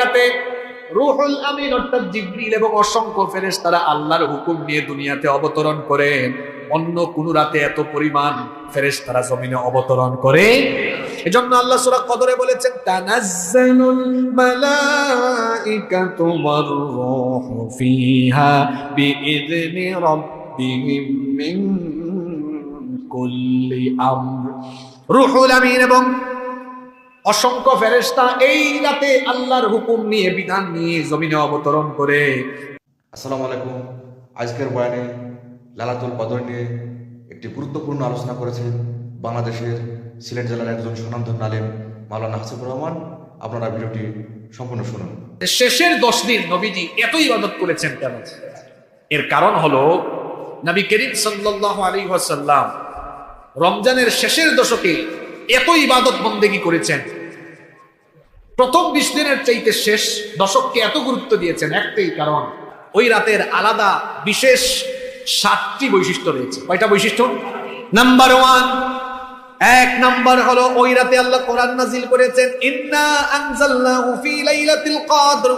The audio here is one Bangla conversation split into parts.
রাতে রুহুল আমিন অর্থাৎ জিব্রিল এবং অসংখ্য ফেরেশতারা আল্লাহর হুকুম নিয়ে দুনিয়াতে অবতরণ করেন অন্য কোন রাতে এত পরিমাণ ফেরেশতারা জমিনে অবতরণ করে। এজন্য আল্লাহ সূরা কদরে বলেছেন, তানাজ্জালুল মালাইকাতু ওয়ার রূহু ফিহা বিইذনি রাব্বিহিম মিন কুল্লি আমর। রুহুল আমিন এবং অসংখ্য ফেরেশতা এই রাতে আল্লাহর হুকুম নিয়ে বিধান নিয়ে জমিনে অবতরণ করে। আসসালামু আলাইকুম। আজকের বয়ানে লালাতুল কদর নিয়ে একটি গুরুত্বপূর্ণ আলোচনা করেছেন বাংলাদেশের সিলেট জেলার একজন স্বনামধন্য আলেম মাওলানা হাসিবুর রহমান। আপনারা ভিডিওটি সম্পূর্ণ শুনুন। শেষের দশ দিন নবীজি এত ইবাদত করেছেন কেন? এর কারণ হলো নবী করিম সাল্লাল্লাহু আলাইহি ওয়াসাল্লাম রমজানের শেষের দশকে এত ইবাদত বন্দেগী করেছেন প্রথম বিশ দিনের চাইতে শেষ দশককে এত গুরুত্ব দিয়েছেন একটাই কারণ, ওই রাতের আলাদা বিশেষ সাতটি বৈশিষ্ট্য রয়েছে। কয়টা বৈশিষ্ট্য? নাম্বার ওয়ান এক নাম্বার হলো ওই রাতে আল্লাহ কোরআন নাজিল করেছেন, ইন্না আনজালনাহু ফি লাইলাতিল কদর।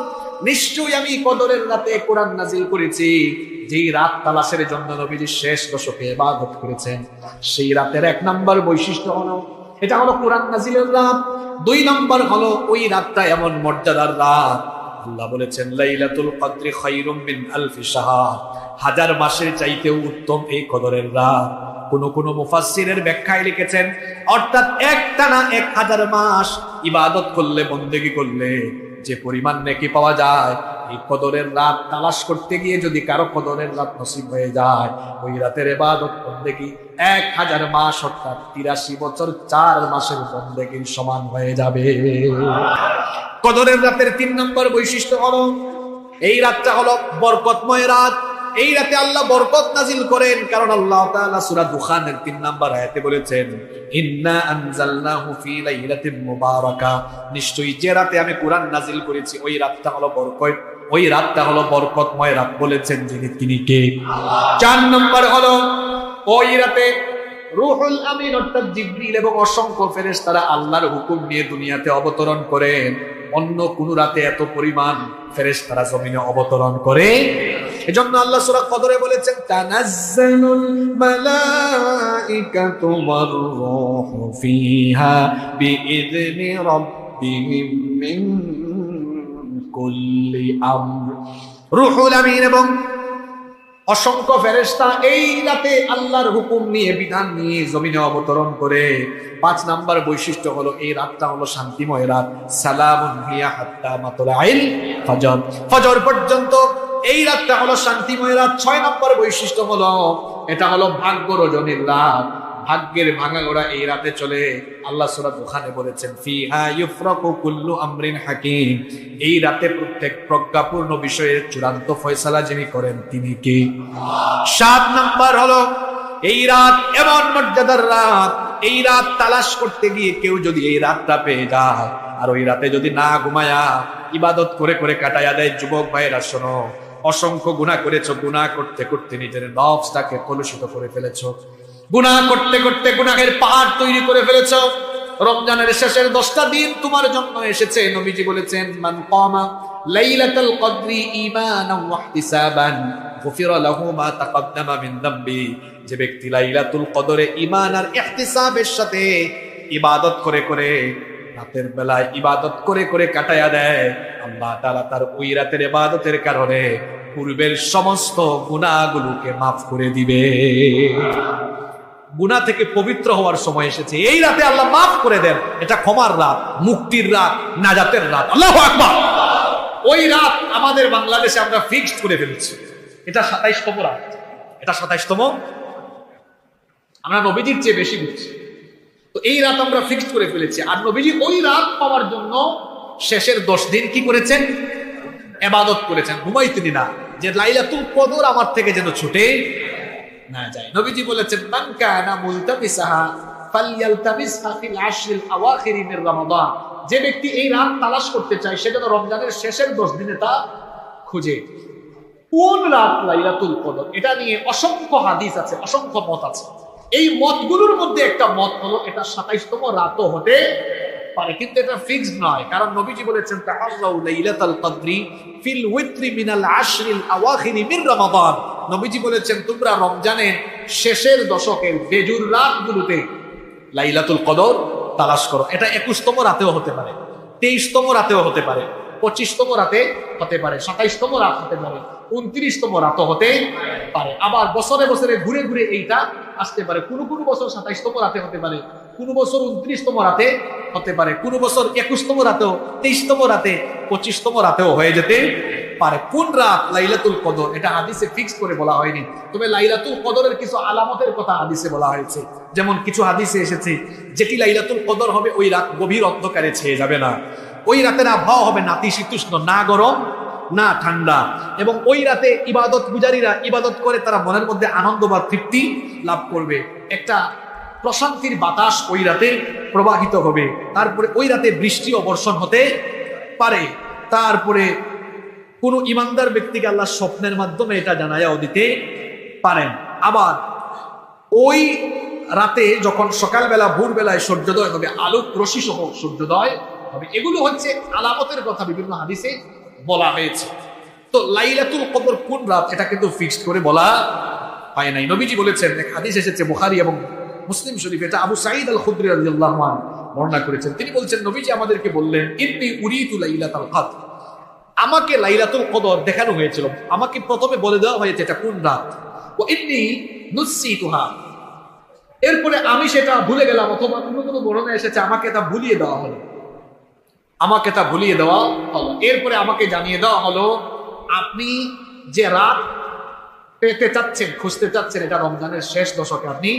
নিশ্চয়ই আমি কদরের রাতে কোরআন নাজিল করেছি, যেই রাত তালাশের জন্য নবীজি শেষ দশকে ইবাদত করেছেন। সেই রাতের এক নাম্বার বৈশিষ্ট্য হলো এটা হলো কোরআন নাজিলের রাত। দুই নম্বর হলো ওই রাতটা এমন মর্যাদার রাত। আল্লাহ বলেছেন, লাইলাতুল কদরি খায়রুম মিন আলফি শাহর। হাজার মাসের চাইতেও উত্তম এই কদরের রাত। কোন কোন মুফাসসিরের ব্যাখ্যায় লিখেছেন, অর্থাৎ একটানা এক হাজার মাস ইবাদত করলে, বন্দেগি করলে যে পরিমাণ নেকি পাওয়া যায় এই কদরের রাত তালাশ করতে গিয়ে যদি কারও কদরের রাত নসিব হয়ে যায়, ওই রাতের ইবাদত বন্দেগি এক হাজার মাস, অর্থাৎ তিরাশি বছর, চার মাসের বন্দেগির সমান হয়ে যাবে। কদরের রাতের তিন নম্বর বৈশিষ্ট্য হলো, এই রাতটা হলো বরকতময় রাত। এই রাতে আল্লাহ বরকত নাজিল করেন, কারণ আল্লাহ তাআলা সূরা দুখানের 3 নাম্বার আয়াতে বলেছেন, ইন্না আনজালনাহু ফি লাইলাতিন মুবারাকা। নিশ্চয়ই যে রাতে আমি কোরআন নাজিল করেছি, ওই রাতটা হলো বরকত ওই রাতটা হলো বরকতময় রাত বলেছেন যিনি, তিনি কে? চার নম্বর হলো, ওই রাতে রুহুল আমিন অর্থাৎ জিব্রিল এবং অসংখ্য ফেরেশতারা আল্লাহর হুকুম নিয়ে দুনিয়াতে অবতরণ করেন অন্য কোন রাতে এত পরিমাণ ফেরেশতারা জমিনে অবতরণ করে। এজন্য আল্লাহ সূরা কদরে বলেছেন, তানাজ্জালুল মালাইকাতু ওয়ার রূহু ফিহা বিইذনি রাব্বিহিম মিন কুল্লি আমর। রুহুল আমিন এবং অসংখ্য ফেরেশতা এই রাতে আল্লাহর হুকুম নিয়ে, বিধান নিয়ে জমিনে অবতরণ করে। পাঁচ নাম্বার বৈশিষ্ট্য হলো, এই রাতটা হলো শান্তিময় রাত। মাতলাইল ফজর। ফজর পর্যন্ত এই রাতটা হলো শান্তিময় রাত। ছয় নম্বর বৈশিষ্ট্য হলো, এটা হলো ভাগ্য রজনীর রাত। ভাগ্যের ভাঙা ভাঙাগোড়া এই রাতে চলে। আল্লাহ সুরা ওখানে বলেছেন কুল্লু আমরিন হাকিম। এই রাতে প্রত্যেক প্রজ্ঞাপূর্ণ বিষয়ের চূড়ান্ত ফয়সালা যিনি করেন, তিনি কি? সাত নাম্বার হলো, এই রাত এমন মর্যাদার রাত, এই রাত তালাশ করতে গিয়ে কেউ যদি এই রাতটা পেয়ে যায়, আর ওই রাতে যদি না ঘুমায়া ইবাদত করে করে কাটায়া দেয়, যুবক ভাইয়েরা শোনো, অসংখ্য গুণা করেছ গুণা করতে করতে নিজের নফসটাকে কলুষিত করে ফেলেছো। গুণা করতে করতে গুনাহের পাহাড় তৈরি করে ফেলেছ। রমজানের শেষের দশটা দিন তোমার জন্য এসেছে, নবীজি বলেছেন, মান কামা লাইলাতুল কদরি ঈমানান ওয়া ইহতিসাবান গুফিরা লাহু মা তাকদ্দামা মিন দামবি। যে ব্যক্তি লাইলাতুল কদরে ঈমান আর ইহতিসাবের সাথে ইবাদত করে করে রাতের বেলায় ইবাদত করে করে কাটায়া দেয়, আল্লাহ তাআলা তার ওই রাতের ইবাদতের কারণে পূর্বের সমস্ত গুনাহগুলোকে মাফ করে দিবে। গুণা থেকে পবিত্র হওয়ার সময় এসেছে। এই রাতে আল্লাহ মাফ করে দেন। এটা ক্ষমার রাত, মুক্তির রাত, নাজাতের রাত। আল্লাহ ওই রাত আমাদের বাংলাদেশে আমরা ফিক্সড করে ফেলেছি। এটা সাতাইশতম রাত। এটা সাতাইশতম? আমরা নবীজির চেয়ে বেশি বুঝছি। তো এই রাত আমরা ফিক্সড করে ফেলেছি। আর নবীজি ওই রাত পাওয়ার জন্য শেষের দশ দিন কি করেছেন? এবাদত করেছেন। ঘুমাই তিনি না। যে লাইলাতুল কদর আমার থেকে যেন ছুটে না যায়। নবীজি বলেছেন, মান কানা মুলতামিসাহা ফালইয়ালতামিসহা ফিল আশরিল রমাদান। যে ব্যক্তি এই রাত তালাশ করতে চায়, সে যেন রমজানের শেষের 10 দিনে তা খুঁজে। কোন রাত লাইলাতুল কদর? এটা নিয়ে অসংখ্য হাদিস আছে, অসংখ্য মত আছে। এই মতগুলোর মধ্যে একটা মত হলো, এটা 27তম রাতও হতে পারে, কিন্তু এটা ফিক্সড নয়। কারণ নবীজি বলেছেন তাহাল্লাউ লাইলাতাল কদরি ফিল উইত্রি মিনাল আশরিল আওয়াখিরি মিন রমাদান। নবীজি বলেছেন, তোমরা রমজানের শেষের দশকের বেজুর রাতগুলোতে লাইলাতুল কদর তালাশ করো। এটা একুশতম রাতেও হতে পারে, তেইশতম রাতেও হতে পারে, পঁচিশতম রাতে হতে পারে, সাতাইশতম রাত হতে পারে, উনত্রিশতম রাতও হতে পারে। আবার বছরে বছরে ঘুরে ঘুরে এইটা আসতে পারে। কোনো কোনো বছর সাতাইশতম রাতে হতে পারে কোনো বছর উনত্রিশতম রাতে হতে পারে, কোনো বছর একুশতম রাতেও, তেইশতম রাতে, পঁচিশতম রাতেও হয়ে যেতে পারে। কোন রাত? লাইলাতুল কদর। এটা হাদিসে ফিক্স করে বলা হয়নি। তবে লাইলাতুল কদরের কিছু আলামতের কথা হাদিসে বলা হয়েছে। যেমন কিছু হাদিসে এসেছে, যেটি লাইলাতুল কদর হবে ওই রাত গভীর অন্ধকারে ছেয়ে যাবে না। ওই রাতের আবহাওয়া হবে নাতিশীতোষ্ণ না গরম, না ঠান্ডা। এবং ওই রাতে ইবাদত পূজারীরা ইবাদত করে তারা মনের মধ্যে আনন্দ বা তৃপ্তি লাভ করবে। একটা প্রশান্তির বাতাস ওই রাতে প্রবাহিত হবে। তারপরে ওই রাতে বৃষ্টি অবর্ষণ হতে পারে। তারপরে কোনো ইমানদার ব্যক্তিকে আল্লাহ স্বপ্নের মাধ্যমে এটা জানাইয়াও দিতে পারেন। আবার ওই রাতে যখন সকালবেলা, ভোরবেলায় সূর্যোদয় হবে, আলোক রশি সহ সূর্যোদয় হবে, এগুলো হচ্ছে আলামতের কথা বিভিন্ন হাদিসে বলা হয়েছে। তো লাইলাতুল কদর কোন রাত? এটা কিন্তু ফিক্সড করে বলা হয় নাই। নবীজি বলেছেন, এক হাদিস এসেছে, বুখারী এবং মুসলিম শরীফ এটা আবু সাঈদ আল খুদরি রাদিয়াল্লাহু আনহু বর্ণনা করেছেন। তিনি বলছেন, নবীজি আমাদেরকে বললেন, ইন্নী উরিতু লাইলাতুল কদর। আমাকে লাইলাতুল কদর দেখানো হয়েছিল। আমাকে প্রথমে বলে দেওয়া হয়েছে এটা কোন রাত? ও ইন্নি নুসিতুহা এরপরে আমি সেটা ভুলে গেলাম, অথবা কোনো কোনো বর্ণনা এসেছে, আমাকে তা ভুলিয়ে দেওয়া হলো। আমাকে তা ভুলিয়ে দেওয়া হলো। এরপরে আমাকে জানিয়ে দেওয়া হলো, আপনি যে রাত পেতে চাচ্ছেন, খুঁজতে চাচ্ছেন, এটা রমজানের শেষ দশকে আপনি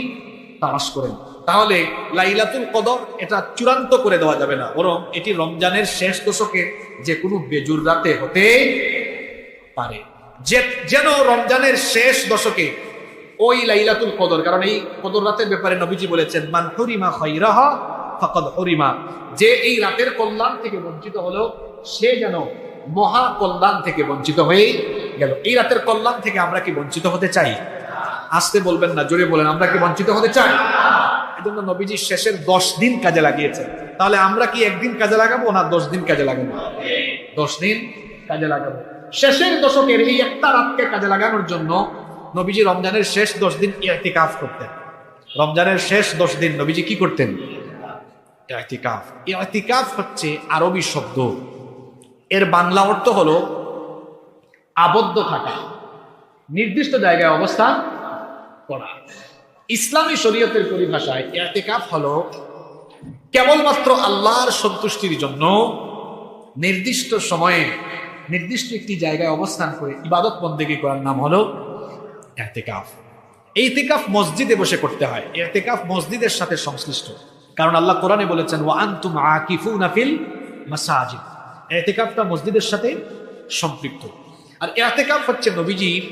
তালাশ করেন। তাহলে লাইলাতুল কদর এটা চূড়ান্ত করে দেওয়া যাবে না। বরং এটি রমজানের শেষ দশকে যে কোনো বেজুর রাতে হতে পারে। যে, যেন রমজানের শেষ দশকে ওই লাইলাতুল কদর, কারণ এই কদর রাতের ব্যাপারে নবীজি বলেছেন, মান হরিমা খৈরাহা ফকদ হরিমা। যে এই রাতের কল্যাণ থেকে বঞ্চিত হলো সে যেন মহা কল্যাণ থেকে বঞ্চিত হয়ে গেল। এই রাতের কল্যাণ থেকে আমরা কি বঞ্চিত হতে চাই? আসতে বলবেন না, জোরে বলেন, আমরা কি বঞ্চিত হতে চাই? এজন্য নবীজি শেষের দশ দিন কাজে লাগিয়েছেন। তাহলে আমরা কি একদিন কাজে লাগাবো না দশ দিন কাজে লাগাবো? দশ দিন কাজে লাগাবো। শেষের দশকের এই একটা রাতকে কাজে লাগানোর জন্য নবীজি রমজানের শেষ দশ দিন ইতিকাফ করতেন। রমজানের শেষ দশ দিন নবীজি কি করতেন? ইতিকাফ। ইতিকাফ হচ্ছে আরবি শব্দ। এর বাংলা অর্থ হলো আবদ্ধ থাকা, নির্দিষ্ট জায়গায় অবস্থান করা। ইসলামী শরীয়তের পরিভাষায় ইতিকাফ হলো, কেবলমাত্র আল্লাহর সন্তুষ্টির জন্য নির্দিষ্ট সময়ে নির্দিষ্ট একটি জায়গায় অবস্থান করে ইবাদত বন্দেগী করার নাম হলো এতেকাফ। এই ইতিকাফ মসজিদে বসে করতে হয়। এতেকাফ মসজিদের সাথে সংশ্লিষ্ট। কারণ আল্লাহ কোরআনে বলেছেন, ওয়া আনতুম আকিফুনা নাফিল মাসাজিদ। এতেকাফটা মসজিদের সাথে সম্পৃক্ত। আর এতেকাফ হচ্ছে নবীজির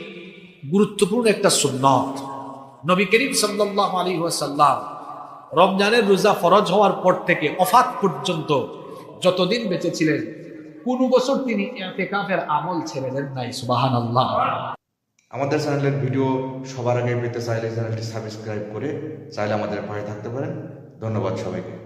গুরুত্বপূর্ণ একটা সুন্নত। নবী করিম সাল্লাহ আলী ওয়াসাল্লাম রমজানের রোজা ফরজ হওয়ার পর থেকে অফাত পর্যন্ত যতদিন বেঁচে ছিলেন, কোন বছর তিনি এতেকাফের আমল ছেড়ে দেন নাই, সুবহানাল্লাহ। আমাদের চ্যানেলের ভিডিও সবার আগে পেতে চাইলে চ্যানেলটি সাবস্ক্রাইব করে চাইলে আমাদের পাশে থাকতে পারেন। ধন্যবাদ সবাইকে।